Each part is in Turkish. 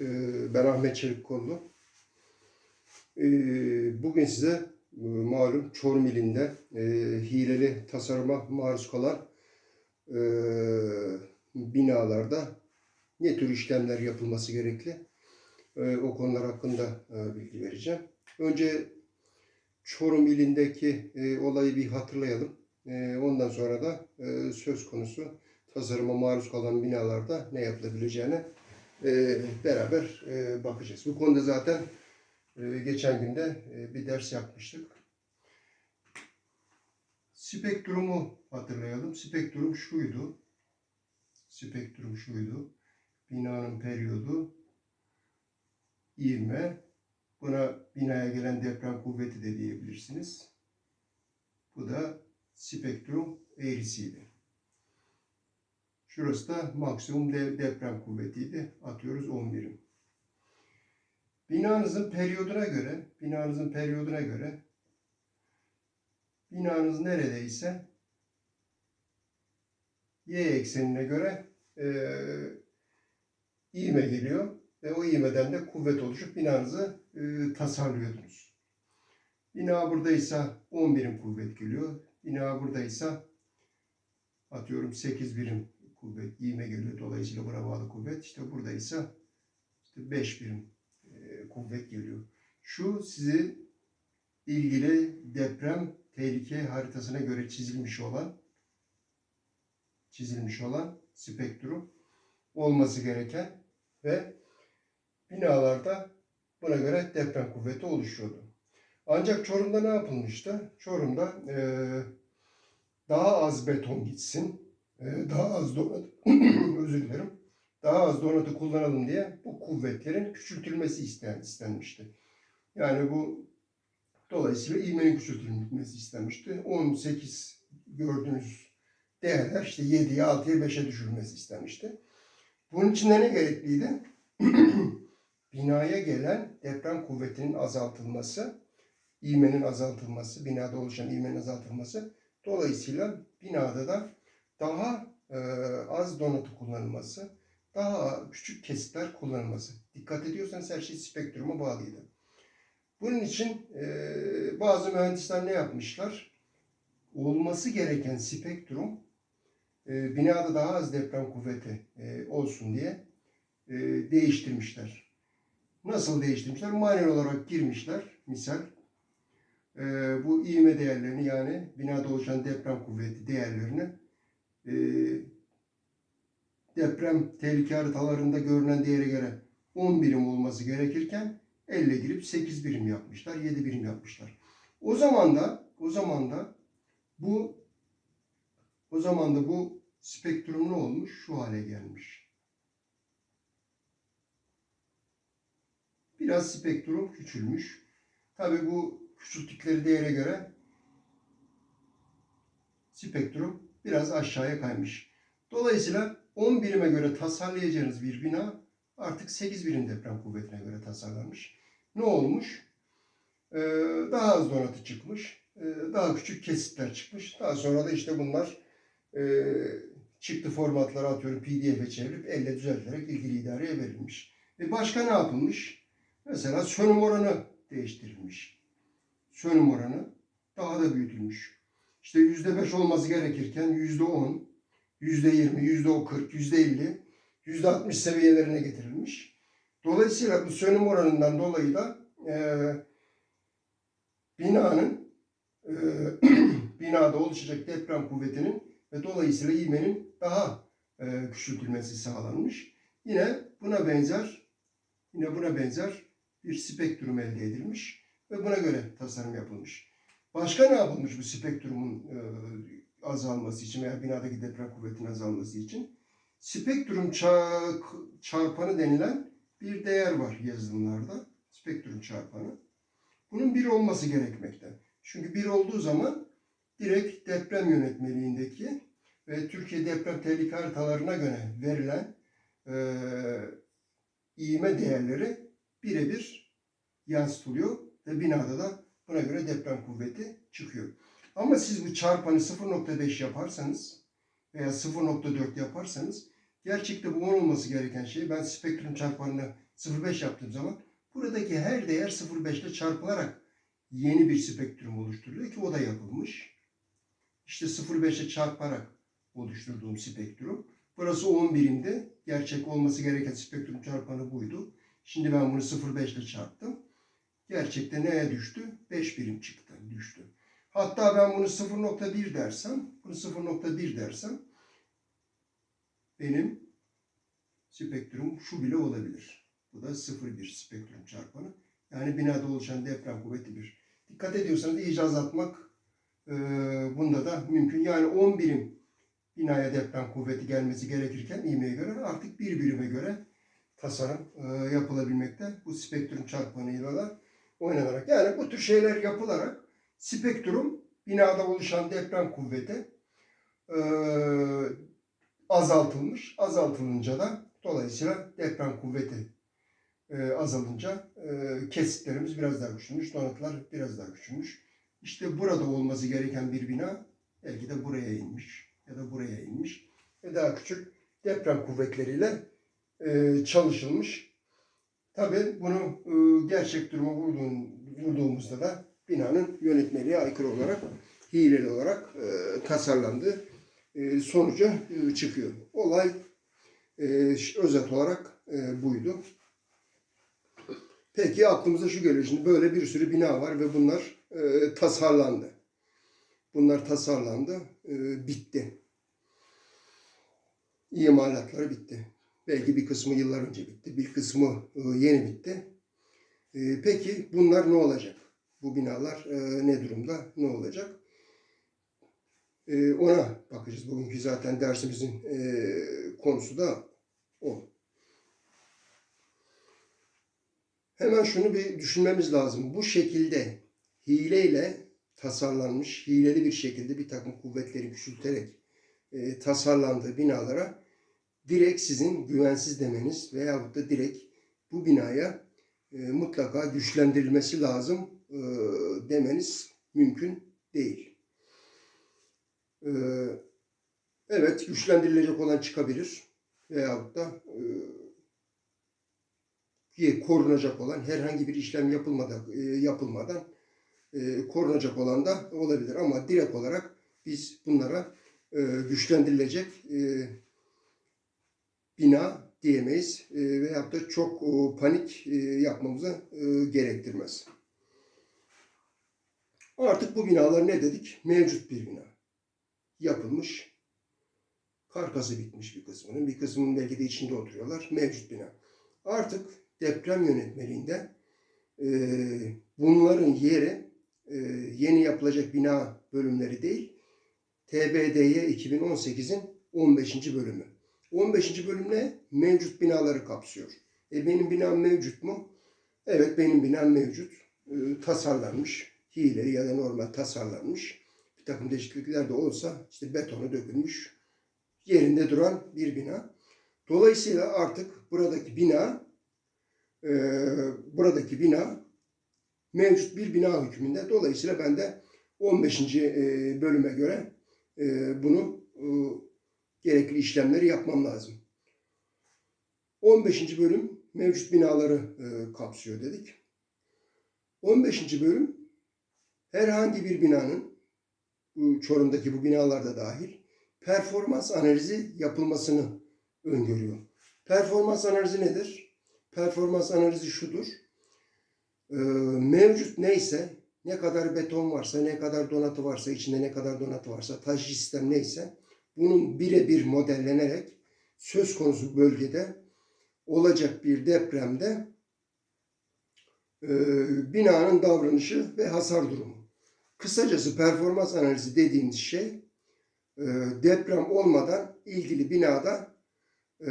Ee, Ben Ahmet Çelikkollu. Ee, Bugün size e, malum Çorum ilinde e, hileli tasarıma maruz kalan e, binalarda ne tür işlemler yapılması gerekli e, o konular hakkında e, bilgi vereceğim. Önce Çorum ilindeki e, olayı bir hatırlayalım. E, Ondan sonra da e, söz konusu tasarıma maruz kalan binalarda ne yapılabileceğine e, beraber e, bakacağız. Bu konuda zaten e, geçen günde e, bir ders yapmıştık. Spektrumu hatırlayalım. Spektrum şuydu. Spektrum şuydu. Binanın periyodu, ivme, buna binaya gelen deprem kuvveti de diyebilirsiniz. Bu da spektrum eğrisiydi. Şurası da maksimum de- deprem kuvvetiydi. Atıyoruz 10 birim. Binanızın periyoduna göre, binanızın periyoduna göre binanız neredeyse y eksenine göre eee ivme geliyor ve o ivmeden de kuvvet oluşup binanızı eee, tasarlıyordunuz. Bina buradaysa 10 birim kuvvet geliyor. Bina buradaysa atıyorum 8 birim kuvvet, ivme geliyor. Dolayısıyla buna bağlı kuvvet. İşte buradaysa işte 5 birim e, kuvvet geliyor. Şu sizi ilgili deprem tehlike haritasına göre çizilmiş olan çizilmiş olan spektrum olması gereken ve binalarda buna göre deprem kuvveti oluşuyordu. Ancak Çorum'da ne yapılmıştı? Çorum'da eee, daha az beton gitsin, daha az donat, özür dilerim, daha az donatı kullanalım diye bu kuvvetlerin küçültülmesi isten, istenmişti. Yani bu dolayısıyla ivmenin küçültülmesi istenmişti. 18 gördüğünüz değerler işte 7'ye 6'ya 5'e düşürülmesi istenmişti. Bunun için de ne gerekliydi? Binaya gelen deprem kuvvetinin azaltılması, ivmenin azaltılması, binada oluşan ivmenin azaltılması. Dolayısıyla binada da daha e, az donatı kullanılması, daha küçük kesitler kullanılması. Dikkat ediyorsanız her şey spektruma bağlıydı. Bunun için e, bazı mühendisler ne yapmışlar? Olması gereken spektrum e, binada daha az deprem kuvveti e, olsun diye e, değiştirmişler. Nasıl değiştirmişler? Manuel olarak girmişler. Misal e, bu ivme değerlerini yani binada oluşan deprem kuvveti değerlerini e, deprem tehlike haritalarında görünen değere göre 10 birim olması gerekirken elle girip 8 birim yapmışlar, 7 birim yapmışlar. O zaman da o zaman da bu o zaman da bu spektrum ne olmuş? Şu hale gelmiş. Biraz spektrum küçülmüş. Tabi bu küçülttükleri değere göre spektrum biraz aşağıya kaymış. Dolayısıyla 10 birime göre tasarlayacağınız bir bina artık 8 birim deprem kuvvetine göre tasarlanmış. Ne olmuş? Ee, daha az donatı çıkmış. Ee, daha küçük kesitler çıkmış. Daha sonra da işte bunlar e, çıktı formatlara atıyorum PDF'e çevirip elle düzeltilerek ilgili idareye verilmiş. E başka ne yapılmış? Mesela sönüm oranı değiştirilmiş. Sönüm oranı daha da büyütülmüş. İşte yüzde beş olması gerekirken yüzde on, yüzde yirmi, yüzde kırk, yüzde elli, yüzde altmış seviyelerine getirilmiş. Dolayısıyla bu sönüm oranından dolayı da e, binanın e, binada oluşacak deprem kuvvetinin ve dolayısıyla ivmenin daha e, küçültülmesi sağlanmış. Yine buna benzer yine buna benzer bir spektrum elde edilmiş ve buna göre tasarım yapılmış. Başka ne yapılmış bu spektrumun e, azalması için veya binadaki deprem kuvvetinin azalması için? Spektrum ça- çarpanı denilen bir değer var yazılımlarda. Spektrum çarpanı. Bunun bir olması gerekmekte. Çünkü bir olduğu zaman direkt deprem yönetmeliğindeki ve Türkiye deprem tehlike haritalarına göre verilen e, ivme değerleri birebir yansıtılıyor ve binada da buna göre deprem kuvveti çıkıyor. Ama siz bu çarpanı 0.5 yaparsanız veya 0.4 yaparsanız gerçekte bu olması gereken şey ben spektrum çarpanını 0.5 yaptığım zaman buradaki her değer 0.5 ile çarpılarak yeni bir spektrum oluşturuyor ki o da yapılmış. İşte 0.5'e çarparak oluşturduğum spektrum. Burası 10 birimdi. Gerçek olması gereken spektrum çarpanı buydu. Şimdi ben bunu 0.5 ile çarptım. Gerçekte neye düştü? 5 birim çıktı, düştü. Hatta ben bunu 0.1 dersem, bunu 0.1 dersem benim spektrum şu bile olabilir. Bu da 0.1 spektrum çarpanı. Yani binada oluşan deprem kuvveti 1. Dikkat ediyorsanız iyice azaltmak e, bunda da mümkün. Yani 10 birim binaya deprem kuvveti gelmesi gerekirken ivmeye göre artık bir birime göre tasarım e, yapılabilmekte. Bu spektrum çarpanıyla da oynanarak. Yani bu tür şeyler yapılarak spektrum binada oluşan deprem kuvveti e, azaltılmış. Azaltılınca da dolayısıyla deprem kuvveti e, azalınca e, kesitlerimiz biraz daha küçülmüş, donatılar biraz daha küçülmüş. İşte burada olması gereken bir bina belki de buraya inmiş ya da buraya inmiş ve daha küçük deprem kuvvetleriyle e, çalışılmış. Tabii bunu e, gerçek duruma vurduğun, vurduğumuzda da binanın yönetmeliğe aykırı olarak, hileli olarak e, tasarlandığı e, sonucu e, çıkıyor. Olay özet olarak buydu. Peki aklımıza şu geliyor. Şimdi böyle bir sürü bina var ve bunlar e, tasarlandı. Bunlar tasarlandı, e, bitti. İmalatları bitti. Belki bir kısmı yıllar önce bitti, bir kısmı e, yeni bitti. E, peki bunlar ne olacak? Bu binalar e, ne durumda, ne olacak? Ona bakacağız. Bugünkü zaten dersimizin konusu da o. Hemen şunu bir düşünmemiz lazım. Bu şekilde hileyle tasarlanmış, hileli bir şekilde bir takım kuvvetleri küçülterek e, tasarlandığı binalara direkt sizin güvensiz demeniz veyahut da direkt bu binaya e, mutlaka güçlendirilmesi lazım e, demeniz mümkün değil. E, evet güçlendirilecek olan çıkabilir veyahut da e, korunacak olan herhangi bir işlem yapılmadan e, yapılmadan e, korunacak olan da olabilir ama direkt olarak biz bunlara e, güçlendirilecek e, bina diyemeyiz e, veyahut da çok e, panik e, yapmamızı e, gerektirmez. Artık bu binalar ne dedik? Mevcut bir bina. Yapılmış. Karkası bitmiş bir kısmının. Bir kısmının belki de içinde oturuyorlar. Mevcut bina. Artık deprem yönetmeliğinde e, bunların yeri e, yeni yapılacak bina bölümleri değil, TBDY 2018'in 15. bölümü. 15. bölüm ne? Mevcut binaları kapsıyor. E benim binam mevcut mu? Evet benim binam mevcut. E, tasarlanmış. Hileli ya da normal tasarlanmış. Bir takım değişiklikler de olsa işte betonu dökülmüş. Yerinde duran bir bina. Dolayısıyla artık buradaki bina e, buradaki bina mevcut bir bina hükmünde. Dolayısıyla ben de 15. e, bölüme göre e, bunu e, gerekli işlemleri yapmam lazım. 15. bölüm mevcut binaları e, kapsıyor dedik. 15. bölüm herhangi bir binanın Çorum'daki bu binalarda dahil performans analizi yapılmasını öngörüyor. Performans analizi nedir? Performans analizi şudur. Ee, mevcut neyse, ne kadar beton varsa, ne kadar donatı varsa, içinde ne kadar donatı varsa, taş sistem neyse, bunun birebir modellenerek söz konusu bölgede olacak bir depremde e, binanın davranışı ve hasar durumu. Kısacası performans analizi dediğimiz şey e, deprem olmadan ilgili binada e,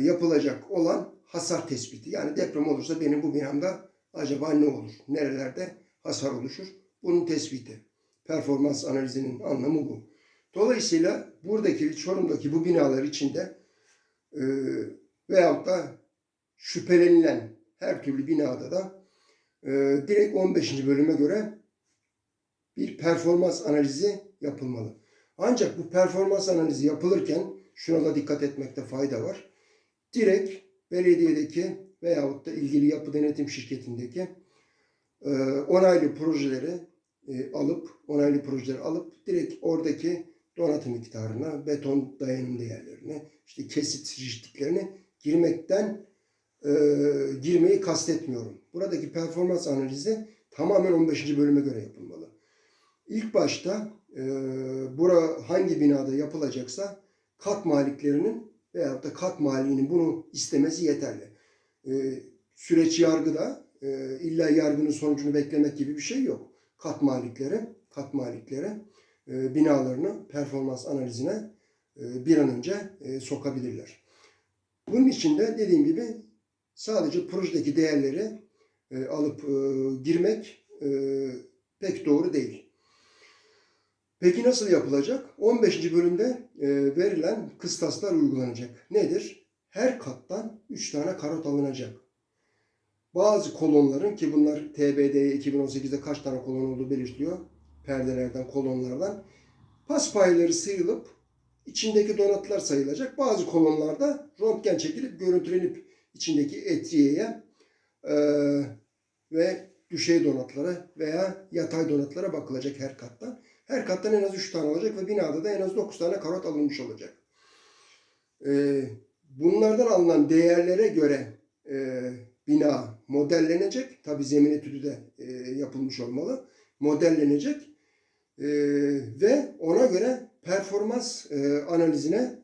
yapılacak olan hasar tespiti. Yani deprem olursa benim bu binamda acaba ne olur? Nerelerde hasar oluşur? Bunun tespiti. Performans analizinin anlamı bu. Dolayısıyla buradaki Çorum'daki bu binalar içinde e, veyahut da şüphelenilen her türlü binada da e, direkt 15. bölüme göre bir performans analizi yapılmalı. Ancak bu performans analizi yapılırken şuna da dikkat etmekte fayda var. Direkt belediyedeki veyahut da ilgili yapı denetim şirketindeki e, onaylı projeleri e, alıp onaylı projeleri alıp direkt oradaki donatım miktarına, beton dayanım değerlerine, işte kesit rigidliklerine girmekten e, girmeyi kastetmiyorum. Buradaki performans analizi tamamen 15. bölüme göre yapılmalı. İlk başta e, bura hangi binada yapılacaksa kat maliklerinin veyahut da kat maliğinin bunu istemesi yeterli. E, süreç yargıda e, illa yargının sonucunu beklemek gibi bir şey yok. Kat malikleri, kat malikleri binalarını performans analizine e, bir an önce e, sokabilirler. Bunun için de dediğim gibi sadece projedeki değerleri e, alıp e, girmek e, pek doğru değil. Peki nasıl yapılacak? 15. bölümde e, verilen kıstaslar uygulanacak. Nedir? Her kattan 3 tane karot alınacak. Bazı kolonların ki bunlar TBD 2018'de kaç tane kolon olduğu belirtiliyor. Perdelerden, kolonlardan. Pas payları sıyrılıp içindeki donatlar sayılacak. Bazı kolonlarda röntgen çekilip görüntülenip içindeki etriyeye e, ve düşey donatlara veya yatay donatlara bakılacak her kattan. Her kattan en az 3 tane olacak ve binada da en az 9 tane karot alınmış olacak. E, bunlardan alınan değerlere göre e, bina modellenecek. Tabi zemin etüdü de e, yapılmış olmalı. Modellenecek. E, ve ona göre performans e, analizine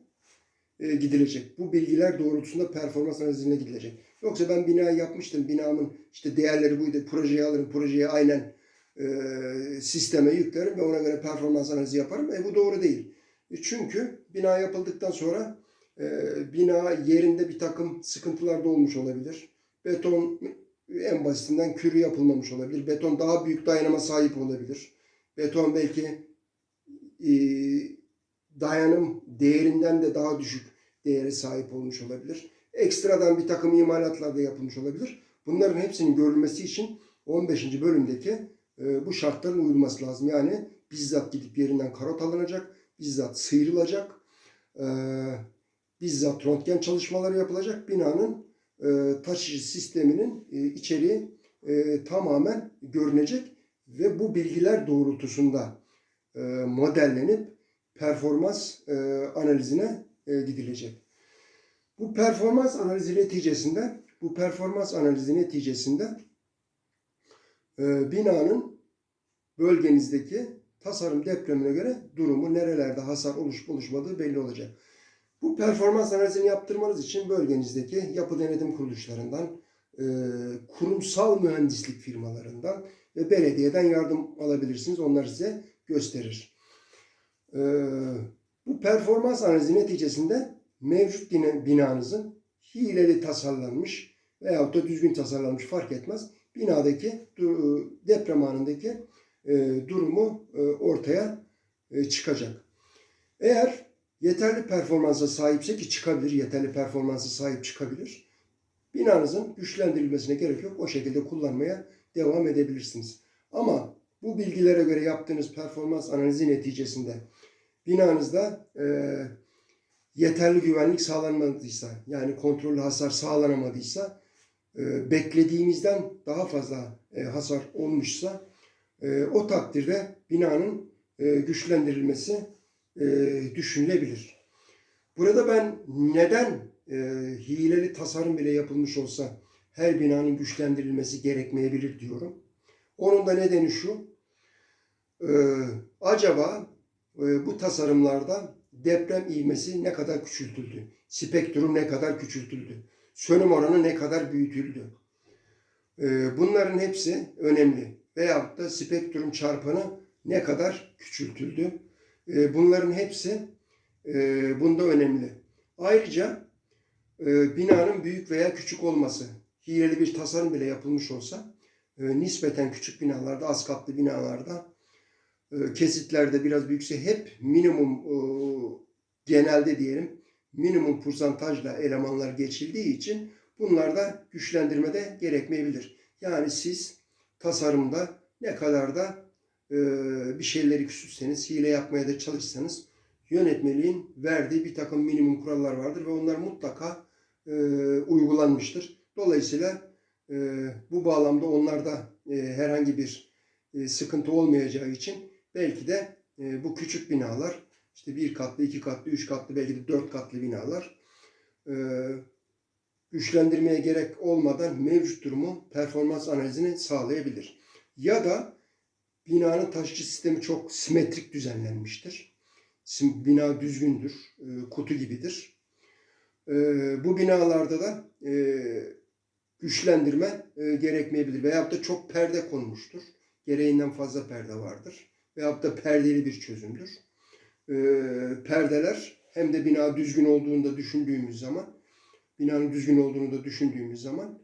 e, gidilecek. Bu bilgiler doğrultusunda performans analizine gidilecek. Yoksa ben binayı yapmıştım. Binamın işte değerleri buydu. Projeyi alırım. Projeyi aynen e, sisteme yüklerim ve ona göre performans analizi yaparım. E bu doğru değil. E, çünkü bina yapıldıktan sonra e, bina yerinde bir takım sıkıntılar da olmuş olabilir. Beton en basitinden kürü yapılmamış olabilir. Beton daha büyük dayanıma sahip olabilir. Beton belki e, dayanım değerinden de daha düşük değere sahip olmuş olabilir. Ekstradan bir takım imalatlar da yapılmış olabilir. Bunların hepsinin görülmesi için 15. bölümdeki e, bu şartların uyulması lazım. Yani bizzat gidip yerinden karot alınacak, bizzat sıyrılacak, e, bizzat röntgen çalışmaları yapılacak. Binanın e, taşıyıcı sisteminin e, içeriği e, tamamen görünecek ve bu bilgiler doğrultusunda e, modellenip performans analizine gidilecek. Bu performans analizi neticesinde bu performans analizi neticesinde binanın bölgenizdeki tasarım depremine göre durumu nerelerde hasar oluş oluşmadığı belli olacak. Bu performans analizini yaptırmanız için bölgenizdeki yapı denetim kuruluşlarından, e, kurumsal mühendislik firmalarından ve belediyeden yardım alabilirsiniz. Onlar size gösterir. E, bu performans analizi neticesinde mevcut bina- binanızın hileli tasarlanmış veyahut da düzgün tasarlanmış fark etmez. Binadaki deprem anındaki e, durumu ortaya çıkacak. Eğer yeterli performansa sahipse ki çıkabilir, yeterli performansa sahip çıkabilir. Binanızın güçlendirilmesine gerek yok. O şekilde kullanmaya devam edebilirsiniz. Ama bu bilgilere göre yaptığınız performans analizi neticesinde binanızda e, yeterli güvenlik sağlanmadıysa, yani kontrollü hasar sağlanamadıysa, e, beklediğimizden daha fazla e, hasar olmuşsa, e, o takdirde binanın e, güçlendirilmesi e, düşünülebilir. Burada ben neden e, hileli tasarım bile yapılmış olsa her binanın güçlendirilmesi gerekmeyebilir diyorum. Onun da nedeni şu, e, acaba e, bu tasarımlarda deprem ivmesi ne kadar küçültüldü? Spektrum ne kadar küçültüldü? Sönüm oranı ne kadar büyütüldü? E, bunların hepsi önemli. Veyahut da spektrum çarpanı ne kadar küçültüldü? E, bunların hepsi e, bunda önemli. Ayrıca e, binanın büyük veya küçük olması, hileli bir tasarım bile yapılmış olsa, e, nispeten küçük binalarda, az katlı binalarda, kesitlerde biraz büyükse hep minimum genelde diyelim minimum porsantajla elemanlar geçildiği için bunlarda güçlendirmede gerekmeyebilir. Yani siz tasarımda ne kadar da bir şeyleri küçültseniz, hile yapmaya da çalışsanız yönetmeliğin verdiği bir takım minimum kurallar vardır ve onlar mutlaka e, uygulanmıştır. Dolayısıyla e, bu bağlamda onlarda e, herhangi bir sıkıntı olmayacağı için belki de bu küçük binalar işte bir katlı, iki katlı, üç katlı belki de dört katlı binalar e, güçlendirmeye gerek olmadan mevcut durumu performans analizini sağlayabilir. Ya da binanın taşıcı sistemi çok simetrik düzenlenmiştir. Bina düzgündür, e, kutu gibidir. E, bu binalarda da e, güçlendirme gerekmeyebilir. Veyahut da çok perde konmuştur. Gereğinden fazla perde vardır. Veyahut da perdeli bir çözümdür. Perdeler hem de bina düzgün olduğunu da düşündüğümüz zaman binanın düzgün olduğunu da düşündüğümüz zaman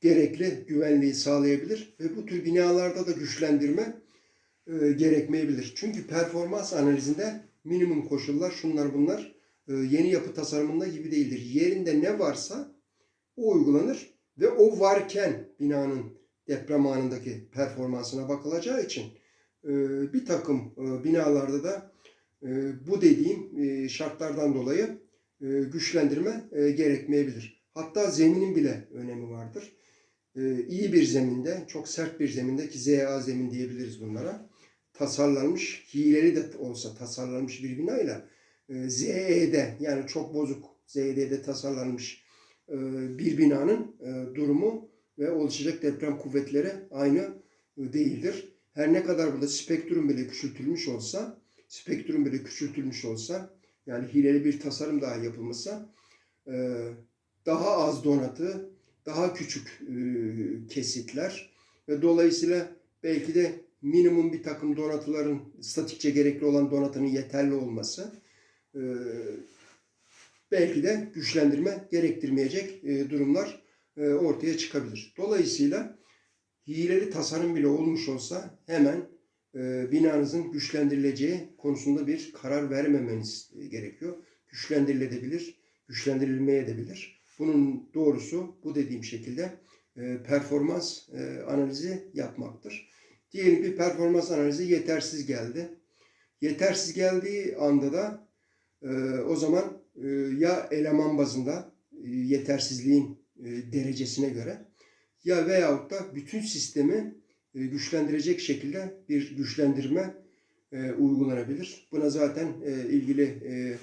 gerekli güvenliği sağlayabilir ve bu tür binalarda da güçlendirme e, gerekmeyebilir. Çünkü performans analizinde minimum koşullar şunlar bunlar e, yeni yapı tasarımında gibi değildir. Yerinde ne varsa o uygulanır ve o varken binanın deprem anındaki performansına bakılacağı için e, bir takım e, binalarda da e, bu dediğim e, şartlardan dolayı e, güçlendirme e, gerekmeyebilir. Hatta zeminin bile önemi vardır. E, iyi bir zeminde, çok sert bir zeminde ki ZA zemin diyebiliriz bunlara. Tasarlanmış, hileli de olsa tasarlanmış bir binayla e, ZE'de yani çok bozuk ZE'de tasarlanmış e, bir binanın e, durumu ve oluşacak deprem kuvvetleri aynı değildir. Her ne kadar burada spektrum bile küçültülmüş olsa, spektrum bile küçültülmüş olsa, yani hileli bir tasarım daha yapılmışsa, e, daha az donatı, daha küçük e, kesitler ve dolayısıyla belki de minimum bir takım donatıların statikçe gerekli olan donatının yeterli olması e, belki de güçlendirme gerektirmeyecek e, durumlar ortaya çıkabilir. Dolayısıyla hileli tasarım bile olmuş olsa hemen binanızın güçlendirileceği konusunda bir karar vermemeniz gerekiyor. Güçlendirilebilir, güçlendirilmeye de bilir. Bunun doğrusu bu dediğim şekilde e, performans e, analizi yapmaktır. Diyelim ki performans analizi yetersiz geldi. Yetersiz geldiği anda da e, o zaman e, ya eleman bazında e, yetersizliğin e, derecesine göre ya veyahut da bütün sistemi e, güçlendirecek şekilde bir güçlendirme e, uygulanabilir. Buna zaten e, ilgili e,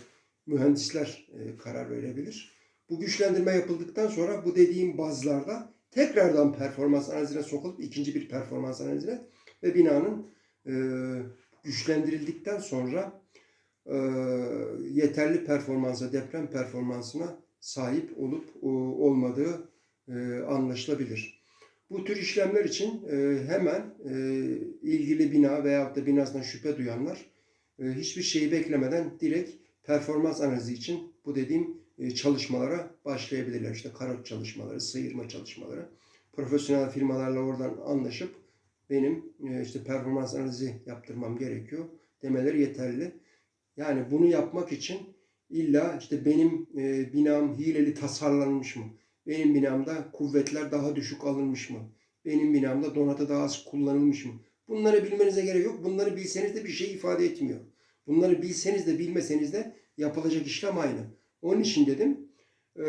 mühendisler e, karar verebilir. Bu güçlendirme yapıldıktan sonra bu dediğim bazlarda tekrardan performans analizine sokulup ikinci bir performans analizine ve binanın e, güçlendirildikten sonra e, yeterli performansa, deprem performansına sahip olup e, olmadığı e, anlaşılabilir. Bu tür işlemler için e, hemen e, ilgili bina veyahut da binasından şüphe duyanlar e, hiçbir şeyi beklemeden direkt performans analizi için bu dediğim çalışmalara başlayabilirler. İşte karot çalışmaları, sıyırma çalışmaları. Profesyonel firmalarla oradan anlaşıp benim e, işte performans analizi yaptırmam gerekiyor demeleri yeterli. Yani bunu yapmak için illa işte benim e, binam hileli tasarlanmış mı? Benim binamda kuvvetler daha düşük alınmış mı? Benim binamda donatı daha az kullanılmış mı? Bunları bilmenize gerek yok. Bunları bilseniz de bir şey ifade etmiyor. Bunları bilseniz de bilmeseniz de yapılacak işlem aynı. Onun için dedim e,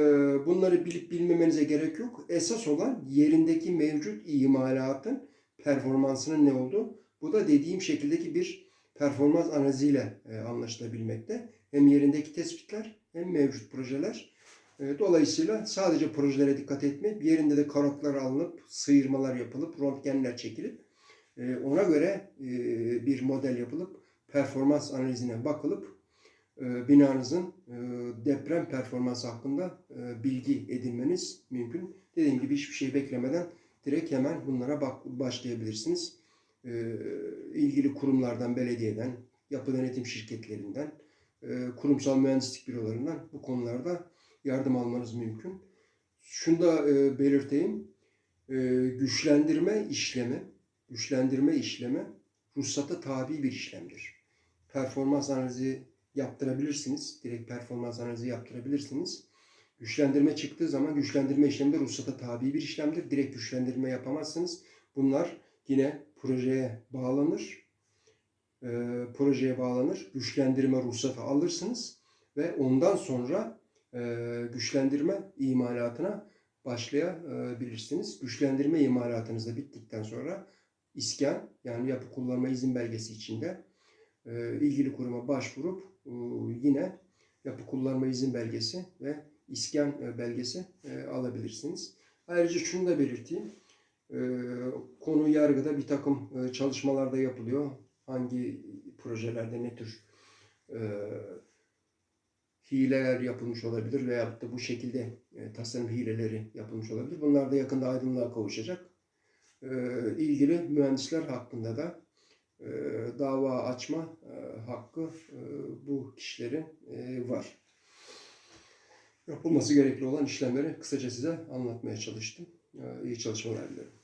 bunları bilip bilmemenize gerek yok. Esas olan yerindeki mevcut imalatın performansının ne olduğu. Bu da dediğim şekildeki bir performans analiziyle e, anlaşılabilmekte. Hem yerindeki tespitler hem mevcut projeler. E, Dolayısıyla sadece projelere dikkat etmeyip yerinde de karotlar alınıp, sıyırmalar yapılıp, röntgenler çekilip ona göre bir model yapılıp performans analizine bakılıp binanızın e, deprem performansı hakkında e, bilgi edinmeniz mümkün. Dediğim gibi hiçbir şey beklemeden direkt hemen bunlara bak başlayabilirsiniz. E, ilgili kurumlardan, belediyeden, yapı denetim şirketlerinden, e, kurumsal mühendislik bürolarından bu konularda yardım almanız mümkün. Şunu da e, belirteyim. E, güçlendirme işlemi, güçlendirme işlemi ruhsata tabi bir işlemdir. Performans analizi yaptırabilirsiniz. Direkt performans analizi yaptırabilirsiniz. Güçlendirme çıktığı zaman güçlendirme işlemi de ruhsata tabi bir işlemdir. Direkt güçlendirme yapamazsınız. Bunlar yine projeye bağlanır. E, projeye bağlanır. Güçlendirme ruhsatı alırsınız ve ondan sonra e, güçlendirme imalatına başlayabilirsiniz. Güçlendirme imalatınız da bittikten sonra iskan yani yapı kullanma izin belgesi içinde e, ilgili kuruma başvurup yine yapı kullanma izin belgesi ve iskan e, belgesi e, alabilirsiniz. Ayrıca şunu da belirteyim. E, konu yargıda bir takım e, çalışmalar da yapılıyor. Hangi projelerde ne tür hileler yapılmış olabilir veyahut da bu şekilde tasarım hileleri yapılmış olabilir. Bunlar da yakında aydınlığa kavuşacak. E, ilgili mühendisler hakkında da e, dava açma e, hakkı e, bu kişilerin e, var. Yapılması gerekli olan işlemleri kısaca size anlatmaya çalıştım. E, iyi çalışmalar dilerim.